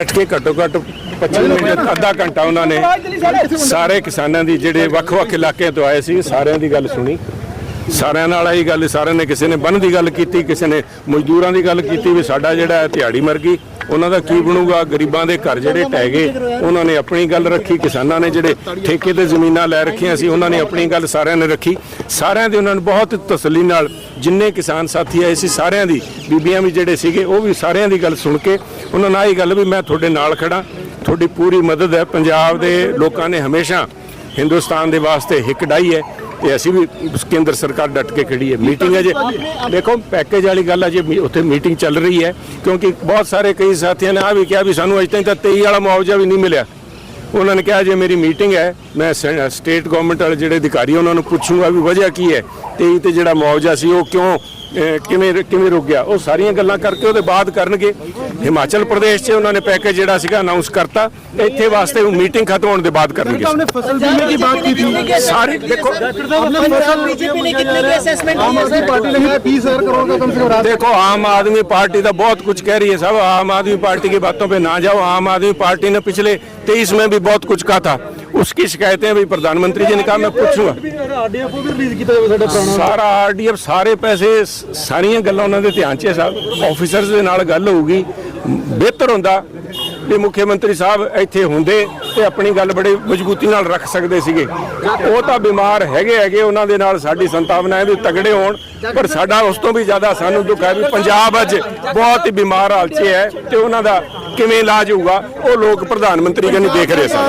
ਬੈਠ ਕੇ ਘੱਟੋ ਘੱਟ 25 ਮਿੰਟ ਅੱਧਾ ਘੰਟਾ ਉਹਨਾਂ ਨੇ ਸਾਰੇ ਕਿਸਾਨਾਂ ਦੀ ਜਿਹੜੇ ਵੱਖ-ਵੱਖ ਇਲਾਕਿਆਂ ਤੋਂ ਆਏ ਸੀ ਸਾਰਿਆਂ ਦੀ ਗੱਲ ਸੁਣੀ। ਸਾਰਿਆਂ ਨਾਲ ਆਈ ਗੱਲ ਸਾਰਿਆਂ ਨੇ ਕਿਸੇ ਨੇ ਬੰਨ ਦੀ ਗੱਲ ਕੀਤੀ ਕਿਸੇ ਨੇ ਮਜ਼ਦੂਰਾਂ ਦੀ ਗੱਲ ਕੀਤੀ ਵੀ ਸਾਡਾ ਜਿਹੜਾ ਹੈ ਦਿਹਾੜੀ ਮਰ ਗਈ। ਉਹਨਾਂ ਦਾ ਕੀ ਬਣੂਗਾ? ਗਰੀਬਾਂ ਦੇ ਘਰ ਜਿਹੜੇ ਟਹਿ ਗਏ, ਉਹਨਾਂ ਨੇ ਆਪਣੀ ਗੱਲ ਰੱਖੀ, ਕਿਸਾਨਾਂ ਨੇ ਜਿਹੜੇ ਠੇਕੇ ਤੇ ਜ਼ਮੀਨਾਂ ਲੈ ਰੱਖੀਆਂ ਸੀ, ਉਹਨਾਂ ਨੇ ਆਪਣੀ ਗੱਲ ਸਾਰਿਆਂ ਨੇ ਰੱਖੀ। ਸਾਰਿਆਂ ਦੇ ਉਹਨਾਂ ਨੂੰ ਬਹੁਤ ਤਸੱਲੀ ਨਾਲ ਜਿੰਨੇ ਕਿਸਾਨ ਸਾਥੀ ਆਏ ਸੀ, ਸਾਰਿਆਂ ਦੀ, ਬੀਬੀਆਂ ਵੀ ਜਿਹੜੇ ਸੀਗੇ, ਉਹ ਵੀ ਸਾਰਿਆਂ ਦੀ ਗੱਲ ਸੁਣ ਕੇ ਉਹਨਾਂ ਨਾਲ ਇਹ ਗੱਲ ਵੀ ਮੈਂ ਤੁਹਾਡੇ ਨਾਲ ਖੜਾ ਤੁਹਾਡੀ ਪੂਰੀ ਮਦਦ ਹੈ। ਪੰਜਾਬ ਦੇ ਲੋਕਾਂ ਨੇ ਹਮੇਸ਼ਾ ਹਿੰਦੁਸਤਾਨ ਦੇ ਵਾਸਤੇ ਹਿੱਕ ਡਾਈ ਹੈ। ਤੇ ਅਸੀਂ ਵੀ ਕੇਂਦਰ ਸਰਕਾਰ ਡਟ ਕੇ ਖੜੀ ਹੈ। ਮੀਟਿੰਗ ਹੈ ਜੇ। ਦੇਖੋ ਪੈਕੇਜ ਵਾਲੀ ਗੱਲ ਹੈ ਜੇ ਉੱਥੇ ਮੀਟਿੰਗ ਚੱਲ ਰਹੀ ਹੈ, ਕਿਉਂਕਿ ਬਹੁਤ ਸਾਰੇ ਕਈ ਸਾਥੀਆਂ ਨੇ ਆ ਵੀ ਕਿਹਾ ਵੀ ਸਾਨੂੰ ਅਜੇ ਤਾਈਂ ਤਾਂ 23 ਵਾਲਾ ਮੁਆਵਜ਼ਾ ਵੀ ਨਹੀਂ ਮਿਲਿਆ। ਉਹਨਾਂ ਨੇ ਕਿਹਾ, ਜੇ ਮੇਰੀ ਮੀਟਿੰਗ ਹੈ, ਮੈਂ ਸ- ਸਟੇਟ ਗਵਰਨਮੈਂਟ ਵਾਲੇ ਜਿਹੜੇ ਅਧਿਕਾਰੀ ਉਹਨਾਂ ਨੂੰ ਪੁੱਛੂੰਗਾ ਵੀ ਵਜ੍ਹਾ ਕੀ ਹੈ। 23 ਤੇ ਜਿਹੜਾ ਮੁਆਵਜ਼ਾ ਸੀ, ਉਹ ਕਿਉਂ ਕਿਵੇਂ ਕਿਵੇਂ ਰੁਕ ਗਿਆ ਉਹ ਸਾਰੀਆਂ ਗੱਲਾਂ ਕਰਕੇ ਉਹਦੇ ਬਾਅਦ ਕਰਨਗੇ ਹਿਮਾਚਲ ਪ੍ਰਦੇਸ਼ 'ਚ ਉਹਨਾਂ ਨੇ ਪੈਕੇਜ ਜਿਹੜਾ ਸੀਗਾ ਅਨਾਉਂਸ ਕਰਤਾ ਇੱਥੇ ਵਾਸਤੇ ਉਹ ਮੀਟਿੰਗ ਖਤਮ ਹੋਣ ਦੇ ਬਾਅਦ ਕਰਨਗੇ हमने फसल बीमे की बात की थी ਸਾਰੇ ਦੇਖੋ हमने फसल बीजेपी ने कितने के असेसमेंट आम आदमी पार्टी ने बीस हजार करोड़ का कम से कम राशि देखो आम आदमी पार्टी तो बहुत कुछ कह रही है सब आम आदमी पार्टी की बातों पे ना जाओ आम आदमी पार्टी ने पिछले तेईस में भी बहुत कुछ कहा था उसकी शिकायतें अभी प्रधानमंत्री जी ने कहा मैं पूछूंगा ਆਰਡੀਐਫ ਵੀ ਰਿਲੀਜ਼ ਕੀਤਾ ਜਾਵੇ ਸਾਡਾ ਪੁਰਾਣਾ ਸਾਰਾ ਆਰਡੀਐਫ ਸਾਰੇ ਪੈਸੇ, ਸ- ਸਾਰੀਆਂ ਗੱਲਾਂ ਉਹਨਾਂ ਦੇ ਧਿਆਨ 'ਚ ਦੇ ਨਾਲ ਗੱਲ ਹੋਊਗੀ, ਬਿਹਤਰ ਹੁੰਦਾ। ਵੀ ਮੁੱਖ ਮੰਤਰੀ ਸਾਹਿਬ ਇੱਥੇ ਹੁੰਦੇ ਤੇ ਆਪਣੀ ਗੱਲ ਬੜੀ ਮਜ਼ਬੂਤੀ ਨਾਲ ਰੱਖ ਸਕਦੇ ਸੀਗੇ। ਉਹ ਤਾਂ ਬਿਮਾਰ ਹੈਗੇ ਹੈਗੇ, ਉਹਨਾਂ ਦੇ ਨਾਲ ਸਾਡੀ ਸੰਤਾਵਨਾ ਹੈ ਵੀ ਤਗੜੇ ਹੋਣ, ਪਰ ਸਾਡਾ ਉਸ ਤੋਂ ਵੀ ਜ਼ਿਆਦਾ ਸਾਨੂੰ ਦੁੱਖ ਹੈ ਵੀ ਪੰਜਾਬ ਅੱਜ ਬਹੁਤ ਹੀ ਬਿਮਾਰ ਹਾਲਤ 'ਚ ਹੈ ਤੇ ਉਹਨਾਂ ਦਾ ਕਿਵੇਂ ਇਲਾਜ ਹੋਊਗਾ, ਉਹ ਲੋਕ ਪ੍ਰਧਾਨ ਮੰਤਰੀ ਕਨੀ ਦੇਖ ਰਹੇ ਸਨ।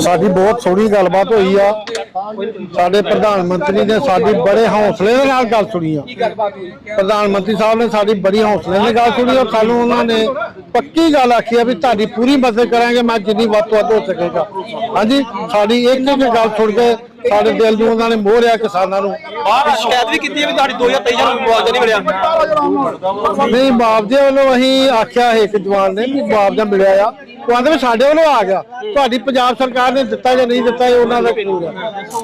ਸਾਡੀ ਬਹੁਤ ਸੋਹਣੀ ਗੱਲਬਾਤ ਹੋਈ ਆ। ਸਾਡੇ ਪ੍ਰਧਾਨ ਮੰਤਰੀ ਨੇ ਸਾਡੀ ਬੜੇ ਹੌਸਲੇ ਦੇ ਨਾਲ ਗੱਲ ਸੁਣੀ ਆ। ਪ੍ਰਧਾਨ ਮੰਤਰੀ ਸਾਹਿਬ ਨੇ ਸਾਡੀ ਬੜੀ ਹੌਸਲੇ ਨਾਲ ਗੱਲ ਸੁਣੀ ਔਰ ਸਾਨੂੰ ਉਹਨਾਂ ਨੇ ਪੱਕੀ ਗੱਲ ਆਖੀ ਆ ਵੀ ਤੁਹਾਡੀ ਪੂਰੀ ਮਦਦ ਕਰਾਂਗੇ ਮੈਂ ਜਿੰਨੀ ਵੱਧ ਤੋਂ ਵੱਧ ਹੋ ਸਕੇਗਾ। ਹਾਂਜੀ ਸਾਡੀ ਇੱਕ ਇੱਕ ਗੱਲ ਸੁਣ ਕੇ ਸਾਡੇ ਦਿਲ ਨੂੰ ਉਹਨਾਂ ਨੇ ਮੋਹਰਿਆ ਕਿਸਾਨਾਂ ਨੂੰ। ਆਹ ਸ਼ਿਕਾਇਤ ਵੀ ਕੀਤੀ ਹੈ ਵੀ ਤੁਹਾਡੀ 2023 ਚ ਮੁਆਵਜ਼ਾ ਨਹੀਂ ਮਿਲਿਆ। ਨਹੀਂ ਮੁਆਵਜ਼ੇ ਵੱਲੋਂ ਅਸੀਂ ਆਖਿਆ ਇੱਕ ਜਵਾਨ ਨੇ ਵੀ ਮੁਆਵਜ਼ਾ ਮਿਲਿਆ ਆ। ਉਹ ਆਂਦੇ ਵੀ ਸਾਡੇ ਵੱਲੋਂ ਆ ਗਿਆ। ਤੁਹਾਡੀ ਪੰਜਾਬ ਸਰਕਾਰ ਨੇ ਦਿੱਤਾ ਜਾਂ ਨਹੀਂ ਦਿੱਤਾ ਇਹ ਉਹਨਾਂ ਦਾ ਕਸੂਰ ਹੈ।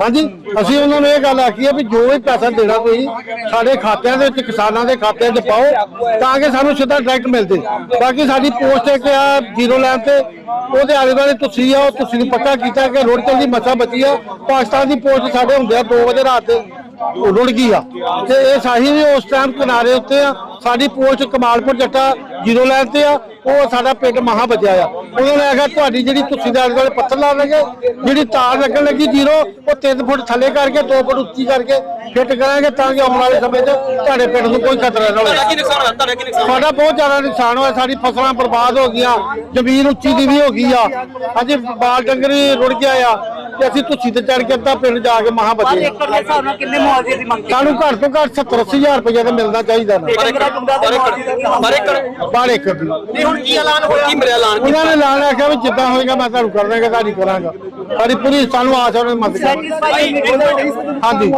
ਹਾਂਜੀ, ਅਸੀਂ ਉਹਨਾਂ ਨੂੰ ਇਹ ਗੱਲ ਆਖੀ ਹੈ ਵੀ ਜੋ ਵੀ ਪੈਸਾ ਦੇਣਾ ਤੁਸੀਂ, ਸਾਡੇ ਖਾਤਿਆਂ ਦੇ ਵਿੱਚ, ਕਿਸਾਨਾਂ ਦੇ ਖਾਤਿਆਂ 'ਚ ਪਾਓ, ਤਾਂ ਕਿ ਸਾਨੂੰ ਸਿੱਧਾ ਡਾਇਰੈਕਟ ਮਿਲ ਜੇ। ਬਾਕੀ ਸਾਡੀ ਪੋਸਟ ਇੱਕ ਆ ਜ਼ੀਰੋ ਲਾਈਨ ਤੇ, ਉਹਦੇ ਆਲੇ ਦੁਆਲੇ ਤੁਸੀਂ ਆ ਉਹ ਤੁਸੀਂ ਨੂੰ ਪੱਕਾ ਕੀਤਾ ਕਿ ਰੋਡ ਦੀ ਮੱਛਾ ਬਚੀ ਆ, ਪਾਕਿਸਤਾਨ ਦੀ ਪੋਸਟ ਸਾਡੇ ਹੁੰਦੇ ਆ 2 ਵਜੇ ਰਾਤ ਦੇ ਰੁੜ ਗਈ ਆ। ਤੇ ਇਹ ਸਾਹੀ ਵੀ ਉਸ ਟਾਈਮ ਕਿਨਾਰੇ ਉੱਤੇ ਆ ਸਾਡੀ ਪੋਸਟ ਕਮਾਲਪੁਰ ਜੱਟਾ ਜ਼ੀਰੋ ਲਾਈਨ ਤੇ ਆ ਉਹ ਸਾਡਾ ਪਿੰਡ ਮਹਾ ਬਚਿਆ ਆ। ਉਹਨਾਂ ਨੇ ਆਖਿਆ ਤੁਹਾਡੀ ਜਿਹੜੀ ਤੁਸੀਂ ਦੇ ਦੁਆਲੇ ਪੱਥਰ ਲਾ ਲਗੇ ਜਿਹੜੀ ਤਾਰ ਲੱਗਣ ਲੱਗੀ ਜ਼ੀਰੋ ਉਹ 3 ਫੁੱਟ ਥੱਲੇ ਕਰਕੇ 2 ਫੁੱਟ ਉੱਚੀ ਕਰਕੇ ਫਿੱਟ ਕਰਾਂਗੇ ਤਾਂ ਕਿ ਆਉਣ ਵਾਲੇ ਸਮੇਂ 'ਚ ਤੁਹਾਡੇ ਪਿੰਡ ਨੂੰ ਕੋਈ ਖਤਰਾ ਨਾ ਹੋਵੇ। ਸਾਡਾ ਬਹੁਤ ਜ਼ਿਆਦਾ ਨੁਕਸਾਨ ਹੋਇਆ। ਸਾਡੀ ਫਸਲਾਂ ਬਰਬਾਦ ਹੋ ਗਈਆਂ ਜ਼ਮੀਨ ਉੱਚੀ ਦੀ ਵੀ ਹੋ ਗਈ ਆ। ਅਜੇ ਬਾਲ ਡੰਗਰ ਰੁੜ ਗਿਆ ਆ। ਤੇ ਅਸੀਂ ਤੁੱਛੀ ਤੇ ਚੜ ਕੇ ਅੱਧਾ ਪਿੰਡ ਜਾ ਕੇ ਮਹਾ ਹਰ ਬਚੇ ਏਕੜ ਦੇ ਹਿਸਾਬ ਨਾਲ ਕਿੰਨੇ ਮੁਆਵਜ਼ੇ ਦੀ ਮੰਗ ਸਾਨੂੰ ਘੱਟ ਤੋਂ ਘੱਟ 70 80 ਹਜ਼ਾਰ ਰੁਪਏ ਤਾਂ ਮਿਲਣਾ ਚਾਹੀਦਾ ਨਾ ਪਰ ਏਕੜ ਪਰ ਏਕੜ ਪਰ ਏਕੜ ਬਾਲ ਏਕੜ ਦੀ ਨਹੀਂ ਹੁਣ ਕੀ ਐਲਾਨ ਹੋਇਆ ਕੀ ਮਿਲਿਆ ਐਲਾਨ ਉਹਨਾਂ ਨੇ ਐਲਾਨ ਆਖਿਆ ਵੀ ਜਿੱਦਾਂ ਹੋਏਗਾ ਮੈਂ ਤੁਹਾਨੂੰ ਕਰ ਦਾਂਗਾ ਤੁਹਾਡੀ ਕਰਾਂਗਾ ਸਾਡੀ ਪੂਰੀ ਸਾਨੂੰ ਆਸ ਹੈ ਉਹਨਾਂ ਦੀ ਮਦਦ ਸੈਟੀਸਫਾਈ ਹਾਂਜੀ